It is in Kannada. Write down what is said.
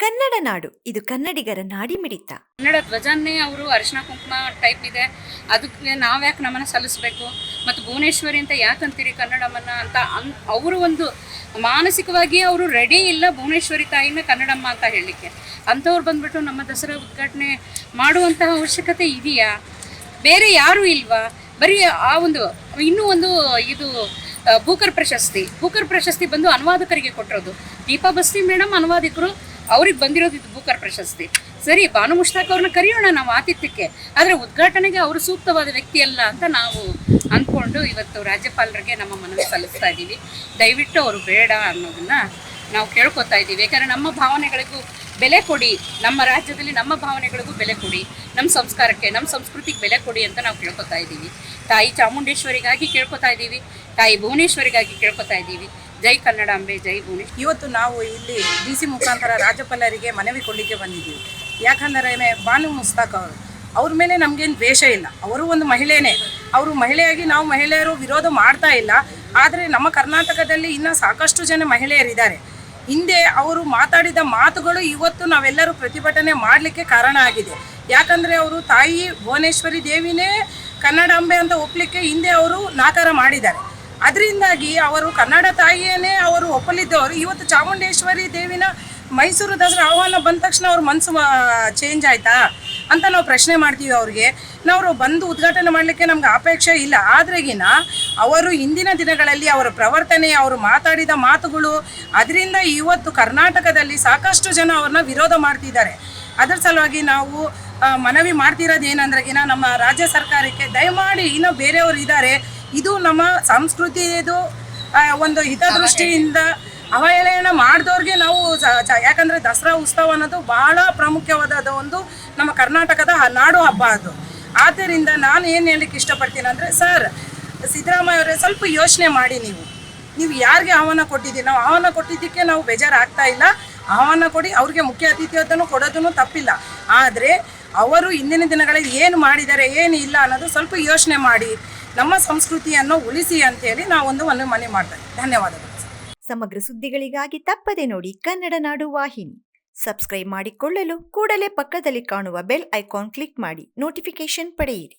ಕನ್ನಡ ನಾಡು. ಇದು ಕನ್ನಡಿಗರ ನಾಡಿ ಮಿಡಿತ ಕನ್ನಡ ಧ್ವಜನ್ನೇ ಅವರು ಅರಿಶಿನ ಕುಂಕುಮ ಟೈಪ್ ಇದೆ. ಅದಕ್ಕೆ ನಾವ್ಯಾಕೆ ನಮ್ಮನ್ನ ಸಲ್ಲಿಸಬೇಕು? ಮತ್ತು ಭುವನೇಶ್ವರಿ ಅಂತ ಯಾಕಂತೀರಿ ಕನ್ನಡಮ್ಮನ ಅಂತ ಅನ್ ಅವರು ಒಂದು ಮಾನಸಿಕವಾಗಿ ಅವರು ರೆಡಿ ಇಲ್ಲ ಭುವನೇಶ್ವರಿ ತಾಯಿನ ಕನ್ನಡಮ್ಮ ಅಂತ ಹೇಳಲಿಕ್ಕೆ. ಅಂಥವ್ರು ಬಂದ್ಬಿಟ್ಟು ನಮ್ಮ ದಸರಾ ಉದ್ಘಾಟನೆ ಮಾಡುವಂತಹ ಅವಶ್ಯಕತೆ ಇದೆಯಾ? ಬೇರೆ ಯಾರೂ ಇಲ್ವಾ? ಬರೀ ಆ ಒಂದು, ಇನ್ನೂ ಒಂದು ಇದು ಭೂಕರ್ ಪ್ರಶಸ್ತಿ. ಭೂಕರ್ ಪ್ರಶಸ್ತಿ ಬಂದು ಅನುವಾದಕರಿಗೆ ಕೊಟ್ಟಿರೋದು ದೀಪಾ ಬಸ್ತಿ ಮೇಡಮ್ ಅನುವಾದಕರು ಅವ್ರಿಗೆ ಬಂದಿರೋದು ಇದು ಬೂಕರ್ ಪ್ರಶಸ್ತಿ. ಸರಿ, ಭಾನು ಮುಷ್ತಾಕ್ ಅವ್ರನ್ನ ಕರೆಯೋಣ ನಾವು ಆತಿಥ್ಯಕ್ಕೆ. ಆದರೆ ಉದ್ಘಾಟನೆಗೆ ಅವರು ಸೂಕ್ತವಾದ ವ್ಯಕ್ತಿ ಅಲ್ಲ ಅಂತ ನಾವು ಅಂದ್ಕೊಂಡು ಇವತ್ತು ರಾಜ್ಯಪಾಲರಿಗೆ ನಮ್ಮ ಮನವಿ ಸಲ್ಲಿಸ್ತಾ ಇದ್ದೀವಿ. ದಯವಿಟ್ಟು ಅವರು ಬೇಡ ಅನ್ನೋದನ್ನ ನಾವು ಕೇಳ್ಕೊತಾ ಇದ್ದೀವಿ. ಯಾಕಂದರೆ ನಮ್ಮ ಭಾವನೆಗಳಿಗೂ ಬೆಲೆ ಕೊಡಿ. ನಮ್ಮ ರಾಜ್ಯದಲ್ಲಿ ನಮ್ಮ ಭಾವನೆಗಳಿಗೂ ಬೆಲೆ ಕೊಡಿ. ನಮ್ಮ ಸಂಸ್ಕಾರಕ್ಕೆ, ನಮ್ಮ ಸಂಸ್ಕೃತಿಗೆ ಬೆಲೆ ಕೊಡಿ ಅಂತ ನಾವು ಕೇಳ್ಕೊತಾ ಇದ್ದೀವಿ. ತಾಯಿ ಚಾಮುಂಡೇಶ್ವರಿಗಾಗಿ ಕೇಳ್ಕೊತಾ ಇದ್ದೀವಿ. ತಾಯಿ ಭುವನೇಶ್ವರಿಗಾಗಿ ಕೇಳ್ಕೊತಾ ಇದ್ದೀವಿ. ಜೈ ಕನ್ನಡಾಂಬೆ ಜೈ ಭೂಮಿ ಇವತ್ತು ನಾವು ಇಲ್ಲಿ ಡಿ ಸಿ ಮುಖಾಂತರ ರಾಜ್ಯಪಾಲರಿಗೆ ಮನವಿ ಕೊಡಲಿಕ್ಕೆ ಬಂದಿದ್ದೀವಿ. ಯಾಕಂದರೆ ಬಾನು ಮುಸ್ತಾಕ್ ಅವರು, ಅವ್ರ ಮೇಲೆ ನಮಗೇನು ದ್ವೇಷ ಇಲ್ಲ. ಅವರು ಒಂದು ಮಹಿಳೆಯೇ ಅವರು ಮಹಿಳೆಯಾಗಿ ನಾವು ಮಹಿಳೆಯರು ವಿರೋಧ ಮಾಡ್ತಾ ಇಲ್ಲ. ಆದರೆ ನಮ್ಮ ಕರ್ನಾಟಕದಲ್ಲಿ ಇನ್ನೂ ಸಾಕಷ್ಟು ಜನ ಮಹಿಳೆಯರಿದ್ದಾರೆ. ಹಿಂದೆ ಅವರು ಮಾತಾಡಿದ ಮಾತುಗಳು ಇವತ್ತು ನಾವೆಲ್ಲರೂ ಪ್ರತಿಭಟನೆ ಮಾಡಲಿಕ್ಕೆ ಕಾರಣ ಆಗಿದೆ. ಯಾಕಂದರೆ ಅವರು ತಾಯಿ ಭುವನೇಶ್ವರಿ ದೇವಿನೇ ಕನ್ನಡಾಂಬೆ ಅಂತ ಒಪ್ಪಲಿಕ್ಕೆ ಹಿಂದೆ ಅವರು ನಾಕಾರ ಮಾಡಿದ್ದಾರೆ. ಅದರಿಂದಾಗಿ ಅವರು ಕನ್ನಡ ತಾಯಿಯೇ ಅವರು ಒಪ್ಪಲಿದ್ದವರು. ಇವತ್ತು ಚಾಮುಂಡೇಶ್ವರಿ ದೇವಿನ ಮೈಸೂರು ದಸರಾ ಆಹ್ವಾನ ಬಂದ ತಕ್ಷಣ ಅವ್ರ ಮನಸ್ಸು ಚೇಂಜ್ ಆಯ್ತಾ? ಅಂತ ನಾವು ಪ್ರಶ್ನೆ ಮಾಡ್ತೀವಿ ಅವ್ರಿಗೆ. ನಾವು ಬಂದು ಉದ್ಘಾಟನೆ ಮಾಡಲಿಕ್ಕೆ ನಮ್ಗೆ ಅಪೇಕ್ಷೆ ಇಲ್ಲ. ಆದ್ರೆಗಿನ ಅವರು ಇಂದಿನ ದಿನಗಳಲ್ಲಿ ಅವರ ಪ್ರವರ್ತನೆ, ಅವರು ಮಾತಾಡಿದ ಮಾತುಗಳು, ಅದರಿಂದ ಇವತ್ತು ಕರ್ನಾಟಕದಲ್ಲಿ ಸಾಕಷ್ಟು ಜನ ಅವ್ರನ್ನ ವಿರೋಧ ಮಾಡ್ತಿದ್ದಾರೆ. ಅದರ ಸಲುವಾಗಿ ನಾವು ಮನವಿ ಮಾಡ್ತಿರೋದು ಏನಂದ್ರೆಗಿನ ನಮ್ಮ ರಾಜ್ಯ ಸರ್ಕಾರಕ್ಕೆ ದಯಮಾಡಿ ಇನ್ನೂ ಬೇರೆಯವರು ಇದ್ದಾರೆ. ಇದು ನಮ್ಮ ಸಂಸ್ಕೃತಿದು ಒಂದು ಹಿತದೃಷ್ಟಿಯಿಂದ ಅವಹೇಳನ ಮಾಡಿದವ್ರಿಗೆ ನಾವು ಯಾಕಂದ್ರೆ ದಸರಾ ಉತ್ಸವ ಅನ್ನೋದು ಬಹಳ ಪ್ರಾಮುಖ್ಯವಾದ ಒಂದು ನಮ್ಮ ಕರ್ನಾಟಕದ ನಾಡು ಹಬ್ಬ ಅದು. ಆದ್ದರಿಂದ ನಾನು ಏನು ಹೇಳಲಿಕ್ಕೆ ಇಷ್ಟಪಡ್ತೀನಿ ಅಂದರೆ ಸರ್ ಸಿದ್ದರಾಮಯ್ಯ ಅವರೇ ಸ್ವಲ್ಪ ಯೋಚನೆ ಮಾಡಿ ನೀವು. ನೀವು ಯಾರಿಗೆ ಆಹ್ವಾನ ಕೊಟ್ಟಿದ್ದೀರಿ? ನಾವು ಆಹ್ವಾನ ಕೊಟ್ಟಿದ್ದಕ್ಕೆ ನಾವು ಬೇಜಾರಾಗ್ತಾ ಇಲ್ಲ. ಆಹ್ವಾನ ಕೊಡಿ ಅವ್ರಿಗೆ ಮುಖ್ಯ ಅತಿಥಿಯತನು ಕೊಡೋದನ್ನು ತಪ್ಪಿಲ್ಲ. ಆದರೆ ಅವರು ಇಂದಿನ ದಿನಗಳಲ್ಲಿ ಏನು ಮಾಡಿದ್ದಾರೆ ಏನು ಇಲ್ಲ ಅನ್ನೋದು ಸ್ವಲ್ಪ ಯೋಚನೆ ಮಾಡಿ. ನಮ್ಮ ಸಂಸ್ಕೃತಿಯನ್ನು ಉಳಿಸಿ ಅಂತೇಳಿ ನಾವೊಂದು ಒಂದು ಮನೆ ಮಾಡ್ತೇವೆ. ಧನ್ಯವಾದಗಳು. ಸಮಗ್ರ ಸುದ್ದಿಗಳಿಗಾಗಿ ತಪ್ಪದೆ ನೋಡಿ ಕನ್ನಡ ನಾಡು ವಾಹಿನಿ. ಸಬ್ಸ್ಕ್ರೈಬ್ ಮಾಡಿಕೊಳ್ಳಲು ಕೂಡಲೇ ಪಕ್ಕದಲ್ಲಿ ಕಾಣುವ ಬೆಲ್ ಐಕಾನ್ ಕ್ಲಿಕ್ ಮಾಡಿ. ನೋಟಿಫಿಕೇಶನ್ ಪಡೆಯಿರಿ.